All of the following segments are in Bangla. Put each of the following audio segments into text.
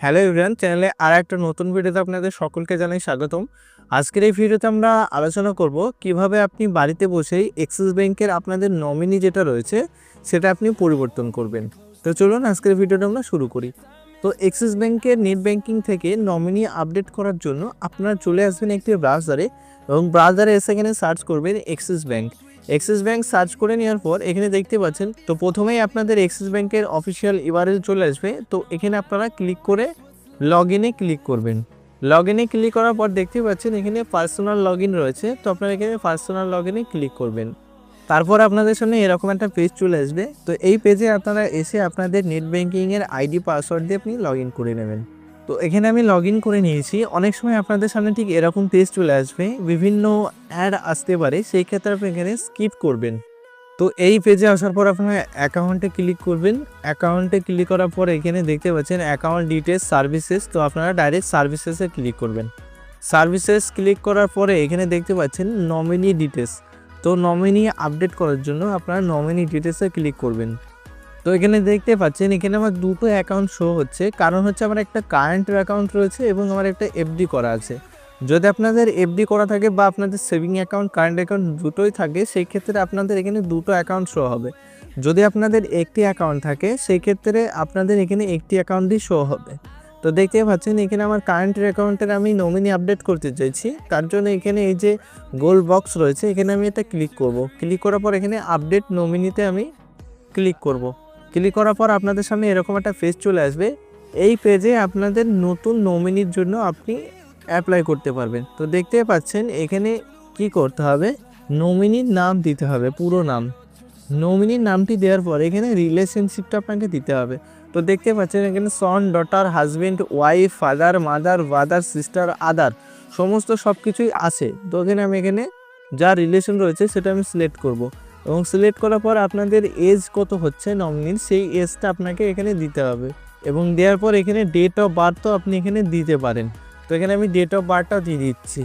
হ্যালো এভরিওয়ান চ্যানেলে আর একটা নতুন ভিডিওতে আপনাদের সকলকে জানাই স্বাগতম। আজকের এই ভিডিওতে আমরা আলোচনা করব কীভাবে আপনি বাড়িতে বসেই এক্সিস ব্যাংকের আপনাদের নমিনি যেটা রয়েছে, সেটা আপনি পরিবর্তন করবেন। তো চলুন আজকের ভিডিওটা আমরা শুরু করি। তো এক্সিস ব্যাংকের নেট ব্যাংকিং থেকে নমিনি আপডেট করার জন্য আপনারা চলে আসবেন একটি ব্রাউজারে এবং ব্রাউজারে এসে এখানে সার্চ করবেন Axis bank Axis bank search করে নেওয়ার পর এখানে দেখতে পাচ্ছেন, তো প্রথমেই আপনাদের এক্সিস ব্যাংকের অফিসিয়াল ইউআরএল চলে আসবে, তো এখানে আপনারা ক্লিক করে লগ ইনে ক্লিক করবেন। লগ ইনে ক্লিক করার পর দেখতে পাচ্ছেন, এখানে পার্সোনাল লগ রয়েছে, তো আপনারা এখানে পার্সোনাল লগ ইনে ক্লিক করবেন। তারপর আপনাদের সামনে এরকম একটা পেজ চলে আসবে, তো এই পেজে আপনারা এসে আপনাদের নেট ব্যাঙ্কিংয়ের আইডি পাসওয়ার্ড দিয়ে আপনি লগ করে নেবেন। তো এখানে আমি লগ ইন করে নিয়েছি। অনেক সময় আপনাদের সামনে ঠিক এরকম পেজ চলে আসবে। বিভিন্ন অ্যাড আসতে পারে, সেই ক্ষেত্রে আপনি এখানে স্কিপ করবেন। তো এই পেজে আসার পর আপনার অ্যাকাউন্টে ক্লিক করবেন। অ্যাকাউন্টে ক্লিক করার পর এখানে দেখতে পাচ্ছেন অ্যাকাউন্ট ডিটেলস সার্ভিসেস তো আপনারা ডাইরেক্ট সার্ভিসেসে ক্লিক করবেন। সার্ভিসেস ক্লিক করার পরে এখানে দেখতে পাচ্ছেন নমিনি ডিটেলস তো নমিনি আপডেট করার জন্য আপনারা নমিনি ডিটেলসে ক্লিক করবেন। তো এখানে দেখতে পাচ্ছেন, এখানে আমার দুটো অ্যাকাউন্ট শো হচ্ছে। কারণ হচ্ছে আমার একটা কারেন্টের অ্যাকাউন্ট রয়েছে এবং আমার একটা এফডি করা আছে। যদি আপনাদের এফডি করা থাকে বা আপনাদের সেভিং অ্যাকাউন্ট কারেন্ট অ্যাকাউন্ট দুটোই থাকে, সেই ক্ষেত্রে আপনাদের এখানে দুটো অ্যাকাউন্ট শো হবে। যদি আপনাদের একটি অ্যাকাউন্ট থাকে, সেই ক্ষেত্রে আপনাদের এখানে একটি অ্যাকাউন্টই শো হবে। তো দেখতে পাচ্ছেন, এখানে আমার কারেন্টের অ্যাকাউন্টের আমি নমিনি আপডেট করতে চাইছি। তার জন্য এখানে এই যে গোল বক্স রয়েছে, এখানে আমি এটা ক্লিক করব। ক্লিক করার পর এখানে আপডেট নমিনিতে আমি ক্লিক করব। ক্লিক করার পর আপনাদের সামনে এরকম একটা পেজ চলে আসবে। এই পেজে আপনাদের নতুন নমিনির জন্য আপনি অ্যাপ্লাই করতে পারবেন। তো দেখতে পাচ্ছেন, এখানে কি করতে হবে? নমিনির নাম দিতে হবে, পুরো নাম। নমিনির নামটি দেওয়ার পর এখানে রিলেশনশিপটা আপনাকে দিতে হবে। তো দেখতে পাচ্ছেন, এখানে son daughter husband wife father mother brother sister other সমস্ত সব কিছুই আছে। তো এখানে আমি এখানে যা রিলেশন রয়েছে সেটা আমি সিলেক্ট করব। এবং সিলেক্ট করার পর আপনাদের এজ কত হচ্ছে নমিনির সেই এজটা আপনাকে এখানে দিতে হবে। এবং দেওয়ার পর এখানে ডেট অফ বার্থও আপনি এখানে দিতে পারেন। তো এখানে আমি ডেট অফ বার্থটাও দিয়ে দিচ্ছি।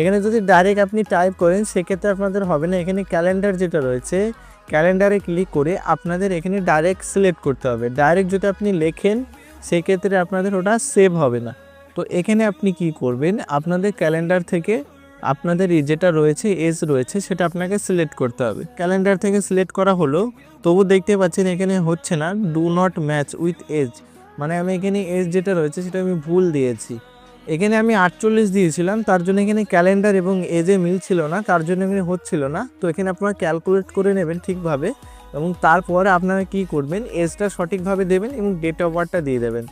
এখানে যদি ডাইরেক্ট আপনি টাইপ করেন, সেক্ষেত্রে আপনাদের হবে না, এখানে ক্যালেন্ডার যেটা রয়েছে ক্যালেন্ডারে ক্লিক করে আপনাদের এখানে ডাইরেক্ট সিলেক্ট করতে হবে। ডাইরেক্ট যদি আপনি লেখেন, সেক্ষেত্রে আপনাদের ওটা সেভ হবে না। তো এখানে আপনি কি করবেন, আপনাদের ক্যালেন্ডার থেকে আপনাদের যেটা রয়েছে এজ রয়েছে, সেটা আপনাকে সিলেক্ট করতে হবে। ক্যালেন্ডার থেকে সিলেক্ট করা হলো, তবু দেখতে পাচ্ছেন এখানে হচ্ছে না do not match with age মানে আমি এখানে এজ যেটা রয়েছে, সেটা আমি ভুল দিয়েছি। এখানে আমি আটচল্লিশ দিয়েছিলাম, তার জন্য এখানে ক্যালেন্ডার এবং এজে মিল ছিল না, তার জন্য এখানে হচ্ছিল না। তো এখানে আপনারা ক্যালকুলেট করে নেবেন ঠিকভাবে, এবং তারপরে আপনারা কি করবেন এজটা সঠিকভাবে দেবেন এবং ডেট অফ বার্থটা দিয়ে দেবেন।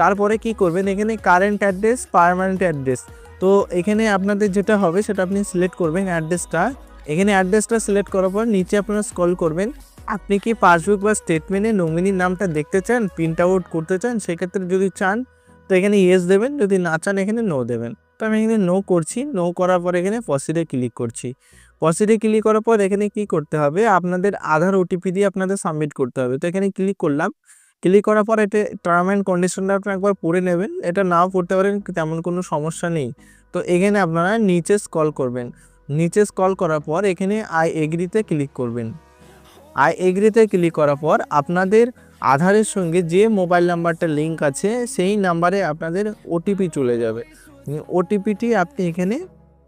তারপরে কি করবেন, এখানে কারেন্ট অ্যাড্রেস পারমানেন্ট অ্যাড্রেস তো এখানে আপনাদের যেটা হবে, সেটা আপনি সিলেক্ট করবেন অ্যাড্রেসটা এখানে অ্যাড্রেসটা সিলেক্ট করার পর নিচে আপনারা স্ক্রল করবেন। আপনি কি পাসবুক বা স্টেটমেন্টে নমিনির নামটা দেখতে চান প্রিন্ট আউট করতে চান, সেক্ষেত্রে যদি চান, তো এখানে ইয়েস দেবেন, যদি না চান, এখানে নো দেবেন। তো আমি এখানে নো করছি নো করার পর এখানে পসিডে ক্লিক করছি। পসিডে ক্লিক করার পর এখানে কি করতে হবে, আপনাদের আধার ওটিপি দিয়ে আপনাদের সাবমিট করতে হবে। তো এখানে ক্লিক করলাম ক্লিক করার পর এটা টার্ম অ্যান্ড কন্ডিশনটা আপনি একবার পড়ে নেবেন। এটা নাও পড়তে পারেন, তেমন কোনো সমস্যা নেই। তো এখানে আপনারা নিচে স্কল করবেন। নিচে স্কল করার পর এখানে আই এগ্রিতে ক্লিক করবেন। আই এগ্রিতে ক্লিক করার পর আপনাদের আধারের সঙ্গে যে মোবাইল নাম্বারটা লিঙ্ক আছে, সেই নাম্বারে আপনাদের ওটিপি চলে যাবে। ওটিপিটি আপনি এখানে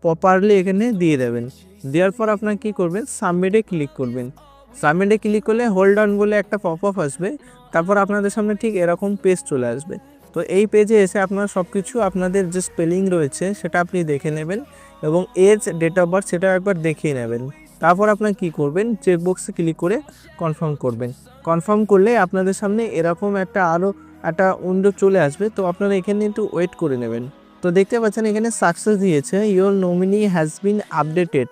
প্রপারলি এখানে দিয়ে দেবেন। দেওয়ার পর আপনার কী করবেন? সাবমিটে ক্লিক করবেন। সাবমিটে ক্লিক করলে হোল্ড অন বলে একটা পপ আপ আসবে। তারপর আপনাদের সামনে ঠিক এরকম পেজ চলে আসবে। তো এই পেজে এসে আপনার সব কিছু আপনাদের যে স্পেলিং রয়েছে সেটা আপনি দেখে নেবেন এবং এজ ডেট অফ বার্থ সেটা একবার দেখিয়ে নেবেন। তারপর আপনার কি করবেন? চেকবক্সে ক্লিক করে কনফার্ম করবেন। কনফার্ম করলে আপনাদের সামনে এরকম একটা আরও একটা উইন্ডো চলে আসবে। তো আপনারা এখানে একটু ওয়েট করে নেবেন। তো দেখতে পাচ্ছেন এখানে সাকসেস দিয়েছে। Your nominee has been updated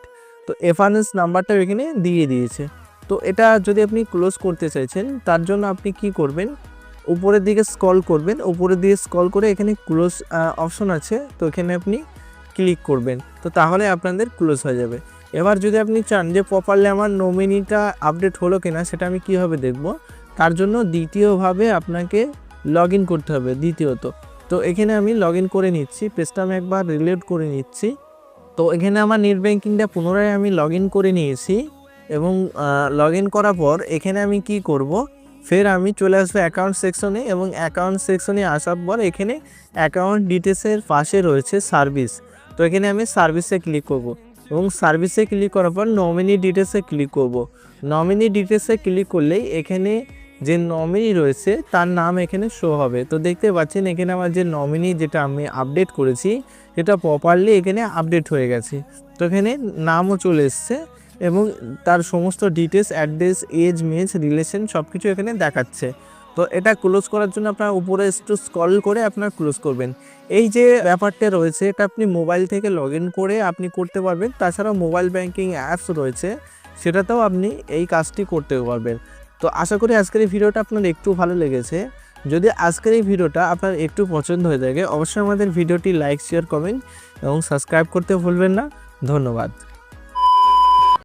তো এফআরএস নাম্বারটা এখানে দিয়ে দিয়েছে। তো এটা যদি আপনি ক্লোজ করতে চাইছেন, তার জন্য আপনি কি করবেন? উপরের দিকে স্ক্রল করবেন, উপরের দিকে স্কল করে এখানে ক্লোজ অপশন আছে, তো এখানে আপনি ক্লিক করবেন, তো তাহলে আপনাদের ক্লোজ হয়ে যাবে। এবার যদি আপনি চান যে প্রপারলি আমার নমিনিটা আপডেট হলো কিনা, সেটা আমি কীভাবে দেখব? তার জন্য দ্বিতীয়ভাবে আপনাকে লগ করতে হবে, দ্বিতীয়ত। তো এখানে আমি লগ করে নিচ্ছি পেজটা আমি একবার রিলেট করে নিচ্ছি। তো এখানে আমার নেট ব্যাঙ্কিংটা পুনরায় আমি লগ করে নিয়েছি। এবং লগ ইন করার পর এখানে আমি কি করব? ফের আমি চলে আসব অ্যাকাউন্ট সেকশনে এবং অ্যাকাউন্ট সেকশনে আসার পর এখানে অ্যাকাউন্ট ডিটেলসের পাশে রয়েছে সার্ভিস তো এখানে আমি সার্ভিসে ক্লিক করব এবং সার্ভিসে ক্লিক করার পর নমিনি ডিটেলসে ক্লিক করব। নমিনি ডিটেলসে ক্লিক করলেই এখানে যে নমিনি রয়েছে তার নাম এখানে শো হবে। তো দেখতে পাচ্ছেন এখানে আমার যে নমিনি যেটা আমি আপডেট করেছি, সেটা প্রপারলি এখানে আপডেট হয়ে গেছে। তো এখানে নামও চলে এসছে। এবং তার সমস্ত ডিটেলস অ্যাড্রেস এজ মেজ রিলেশন সব কিছু এখানে দেখাচ্ছে। তো এটা ক্লোজ করার জন্য আপনার উপরে একটু স্কল করে আপনার ক্লোজ করবেন। এই যে ব্যাপারটা রয়েছে, এটা আপনি মোবাইল থেকে লগ করে আপনি করতে পারবেন। তাছাড়াও মোবাইল ব্যাংকিং অ্যাপস রয়েছে, সেটাতেও আপনি এই কাজটি করতে পারবেন। তো আশা করি আজকের এই ভিডিওটা আপনার একটু ভালো লেগেছে। যদি আজকের এই ভিডিওটা আপনার একটু পছন্দ হয়ে থাকে, অবশ্যই আমাদের ভিডিওটি লাইক শেয়ার কমেন্ট এবং সাবস্ক্রাইব করতে ভুলবেন না। ধন্যবাদ।